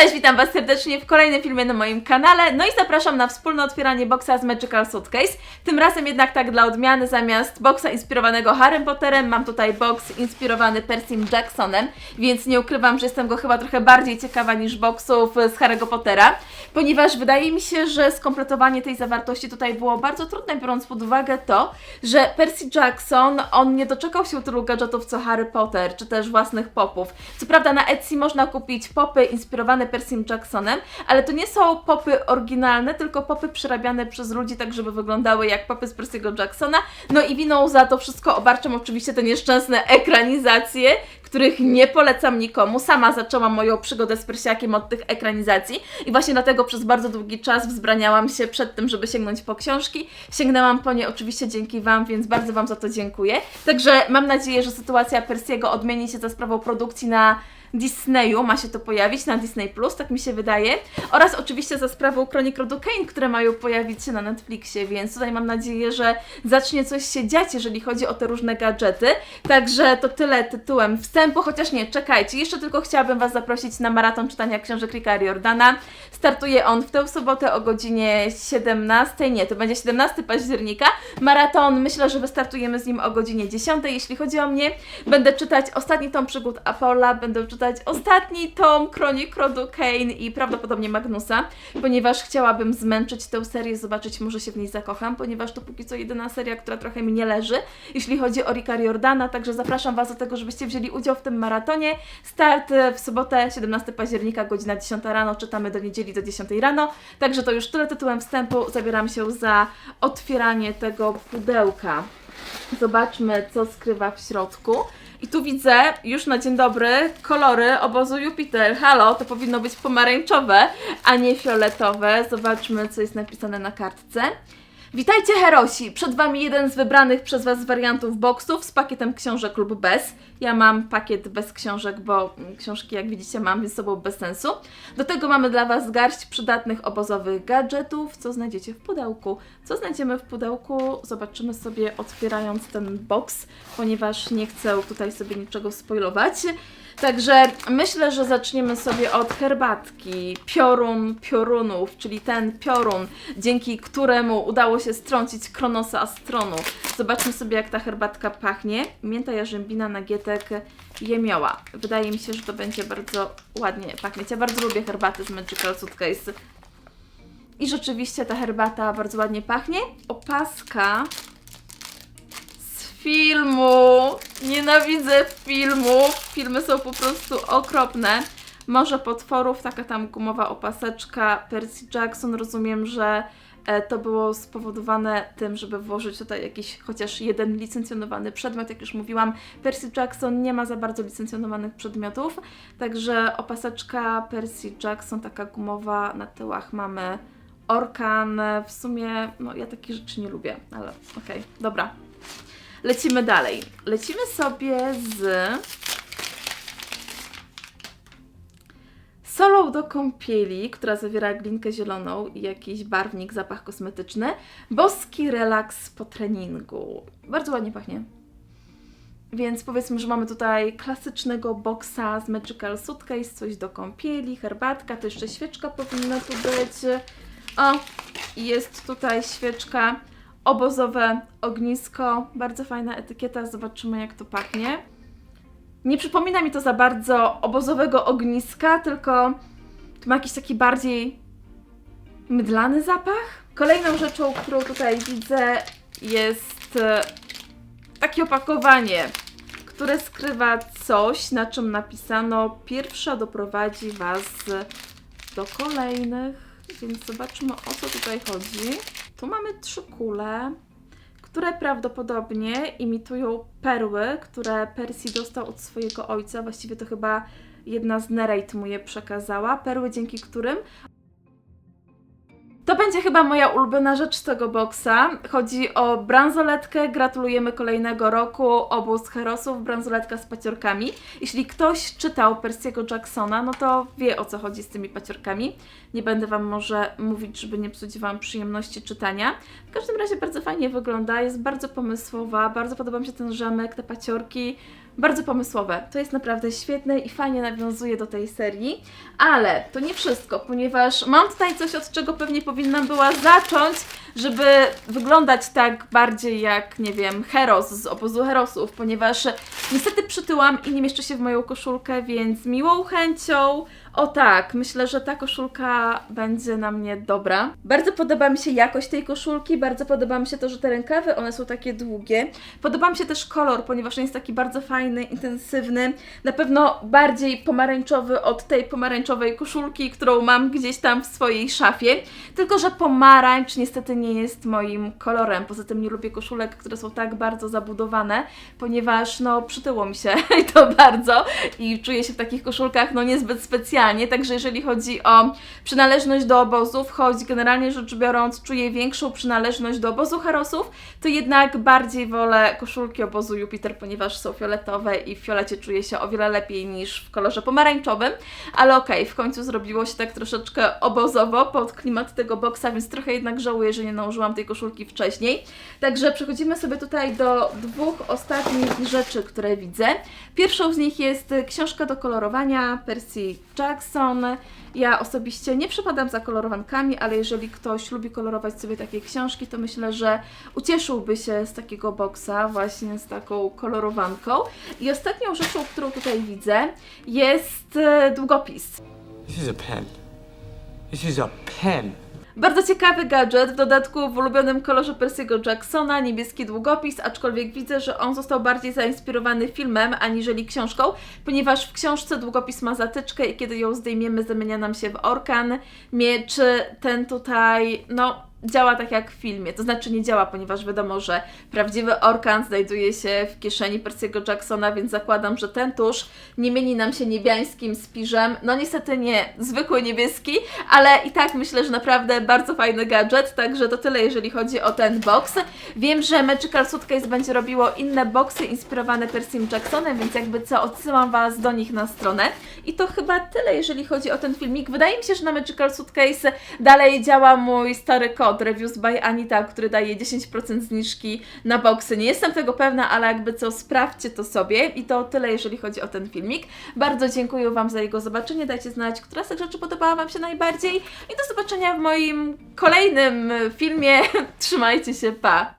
Cześć, witam Was serdecznie w kolejnym filmie na moim kanale. No i zapraszam na wspólne otwieranie boxa z Magical Suitcase. Tym razem jednak tak dla odmiany, zamiast boxa inspirowanego Harrym Potterem, mam tutaj box inspirowany Percym Jacksonem, więc nie ukrywam, że jestem go chyba trochę bardziej ciekawa niż boxów z Harry'ego Pottera, ponieważ wydaje mi się, że skompletowanie tej zawartości tutaj było bardzo trudne, biorąc pod uwagę to, że Percy Jackson, on nie doczekał się tylu gadżetów co Harry Potter, czy też własnych popów. Co prawda na Etsy można kupić popy inspirowane Percym Jacksonem, ale to nie są popy oryginalne, tylko popy przerabiane przez ludzi tak, żeby wyglądały jak popy z Percy'ego Jacksona. No i winą za to wszystko obarczam oczywiście te nieszczęsne ekranizacje, których nie polecam nikomu. Sama zaczęłam moją przygodę z Persiakiem od tych ekranizacji i właśnie dlatego przez bardzo długi czas wzbraniałam się przed tym, żeby sięgnąć po książki. Sięgnęłam po nie oczywiście dzięki Wam, więc bardzo Wam za to dziękuję. Także mam nadzieję, że sytuacja Persiego odmieni się za sprawą produkcji na Disneyu ma się to pojawić na Disney Plus, tak mi się wydaje. Oraz oczywiście za sprawą Kronik Rodu Kane, które mają pojawić się na Netflixie, więc tutaj mam nadzieję, że zacznie coś się dziać, jeżeli chodzi o te różne gadżety. Także to tyle tytułem wstępu, chociaż nie, czekajcie, jeszcze tylko chciałabym Was zaprosić na maraton czytania książek Ricka Riordana. Startuje on w tę sobotę o godzinie 17, nie, to będzie 17 października. Maraton, myślę, że wystartujemy z nim o godzinie 10, jeśli chodzi o mnie. Będę czytać ostatni tom przygód Apolla, będę czytać ostatni tom Kronik Rodu Kane i prawdopodobnie Magnusa, ponieważ chciałabym zmęczyć tę serię, zobaczyć, może się w niej zakocham, ponieważ to póki co jedyna seria, która trochę mi nie leży, jeśli chodzi o Ricka Riordana, także zapraszam Was do tego, żebyście wzięli udział w tym maratonie. Start w sobotę, 17 października, godzina 10 rano, czytamy do niedzieli do 10 rano, także to już tyle tytułem wstępu, zabieram się za otwieranie tego pudełka. Zobaczmy, co skrywa w środku. I tu widzę już na dzień dobry kolory obozu Jupiter. Halo, to powinno być pomarańczowe, a nie fioletowe. Zobaczmy, co jest napisane na kartce. Witajcie herosi! Przed Wami jeden z wybranych przez Was wariantów boxów z pakietem książek lub bez. Ja mam pakiet bez książek, bo książki jak widzicie mam ze sobą bez sensu. Do tego mamy dla Was garść przydatnych obozowych gadżetów, co znajdziecie w pudełku. Co znajdziemy w pudełku zobaczymy sobie otwierając ten box, ponieważ nie chcę tutaj sobie niczego spoilować. Także myślę, że zaczniemy sobie od herbatki. Piorun piorunów, czyli ten piorun, dzięki któremu udało się strącić Kronosa Astronu. Zobaczmy sobie, jak ta herbatka pachnie. Mięta jarzębina, nagietek, jemioła. Wydaje mi się, że to będzie bardzo ładnie pachnieć. Ja bardzo lubię herbaty z Magical Suitcase. I rzeczywiście ta herbata bardzo ładnie pachnie. Opaska filmu. Nienawidzę filmów. Filmy są po prostu okropne. Morze potworów, taka tam gumowa opaseczka. Percy Jackson, rozumiem, że e, to było spowodowane tym, żeby włożyć tutaj jakiś chociaż jeden licencjonowany przedmiot. Jak już mówiłam, Percy Jackson nie ma za bardzo licencjonowanych przedmiotów, także opaseczka Percy Jackson, taka gumowa, na tyłach mamy orkan. W sumie, no ja takich rzeczy nie lubię, ale okej, dobra. Lecimy dalej. Lecimy sobie z solą do kąpieli, która zawiera glinkę zieloną i jakiś barwnik, zapach kosmetyczny. Boski relaks po treningu. Bardzo ładnie pachnie. Więc powiedzmy, że mamy tutaj klasycznego boksa z Magical Suitcase, coś do kąpieli, herbatka, to jeszcze świeczka powinna tu być. O, jest tutaj świeczka, obozowe ognisko, bardzo fajna etykieta, zobaczymy jak to pachnie. Nie przypomina mi to za bardzo obozowego ogniska, tylko to ma jakiś taki bardziej mydlany zapach. Kolejną rzeczą, którą tutaj widzę jest e, takie opakowanie, które skrywa coś, na czym napisano pierwsza doprowadzi Was do kolejnych, więc zobaczmy o co tutaj chodzi. Tu mamy trzy kule, które prawdopodobnie imitują perły, które Percy dostał od swojego ojca. Właściwie to chyba jedna z Nerate mu je przekazała. Perły, dzięki którym to będzie chyba moja ulubiona rzecz z tego boksa. Chodzi o bransoletkę. Gratulujemy kolejnego roku. Obóz herosów, bransoletka z paciorkami. Jeśli ktoś czytał Percy'ego Jacksona, no to wie o co chodzi z tymi paciorkami. Nie będę Wam może mówić, żeby nie psuć Wam przyjemności czytania. W każdym razie bardzo fajnie wygląda, jest bardzo pomysłowa, bardzo podoba mi się ten rzemek, te paciorki. Bardzo pomysłowe. To jest naprawdę świetne i fajnie nawiązuje do tej serii. Ale to nie wszystko, ponieważ mam tutaj coś, od czego pewnie powinnam była zacząć, żeby wyglądać tak bardziej jak, nie wiem, Heros z obozu Herosów, ponieważ niestety przytyłam i nie mieszczę się w moją koszulkę, więc miłą chęcią. O tak, myślę, że ta koszulka będzie na mnie dobra. Bardzo podoba mi się jakość tej koszulki, bardzo podoba mi się to, że te rękawy, one są takie długie. Podoba mi się też kolor, ponieważ on jest taki bardzo fajny, intensywny. Na pewno bardziej pomarańczowy od tej pomarańczowej koszulki, którą mam gdzieś tam w swojej szafie. Tylko, że pomarańcz niestety nie jest moim kolorem. Poza tym nie lubię koszulek, które są tak bardzo zabudowane, ponieważ no przytyło mi się to bardzo i czuję się w takich koszulkach no niezbyt specjalnie, także jeżeli chodzi o przynależność do obozów, choć generalnie rzecz biorąc czuję większą przynależność do obozu Herosów, to jednak bardziej wolę koszulki obozu Jupiter, ponieważ są fioletowe i w fiolecie czuję się o wiele lepiej niż w kolorze pomarańczowym, ale okej, w końcu zrobiło się tak troszeczkę obozowo pod klimat tego boksa, więc trochę jednak żałuję, że nie nałożyłam tej koszulki wcześniej. Także przechodzimy sobie tutaj do dwóch ostatnich rzeczy, które widzę. Pierwszą z nich jest książka do kolorowania Percy Jackson. Ja osobiście nie przepadam za kolorowankami, ale jeżeli ktoś lubi kolorować sobie takie książki, to myślę, że ucieszyłby się z takiego boksa, właśnie z taką kolorowanką. I ostatnią rzeczą, którą tutaj widzę, jest e, długopis. This is a pen. This is a pen. Bardzo ciekawy gadżet, w dodatku w ulubionym kolorze Percy'ego Jacksona, niebieski długopis, aczkolwiek widzę, że on został bardziej zainspirowany filmem aniżeli książką, ponieważ w książce długopis ma zatyczkę i kiedy ją zdejmiemy, zamienia nam się w orkan. Miecz ten tutaj, no działa tak jak w filmie, to znaczy nie działa, ponieważ wiadomo, że prawdziwy orkan znajduje się w kieszeni Percy'ego Jacksona, więc zakładam, że ten tusz nie mieni nam się niebiańskim spiżem. No niestety nie zwykły niebieski, ale i tak myślę, że naprawdę bardzo fajny gadżet, także to tyle jeżeli chodzi o ten box. Wiem, że Magical Suitcase będzie robiło inne boxy inspirowane Percym Jacksonem, więc jakby co, odsyłam Was do nich na stronę. I to chyba tyle, jeżeli chodzi o ten filmik. Wydaje mi się, że na Magical Suitcase dalej działa mój stary kod Reviews by Anita, który daje 10% zniżki na boxy. Nie jestem tego pewna, ale jakby co, sprawdźcie to sobie. I to tyle, jeżeli chodzi o ten filmik. Bardzo dziękuję Wam za jego zobaczenie. Dajcie znać, która z tych rzeczy podobała Wam się najbardziej. I do zobaczenia w moim kolejnym filmie. Trzymajcie się, pa!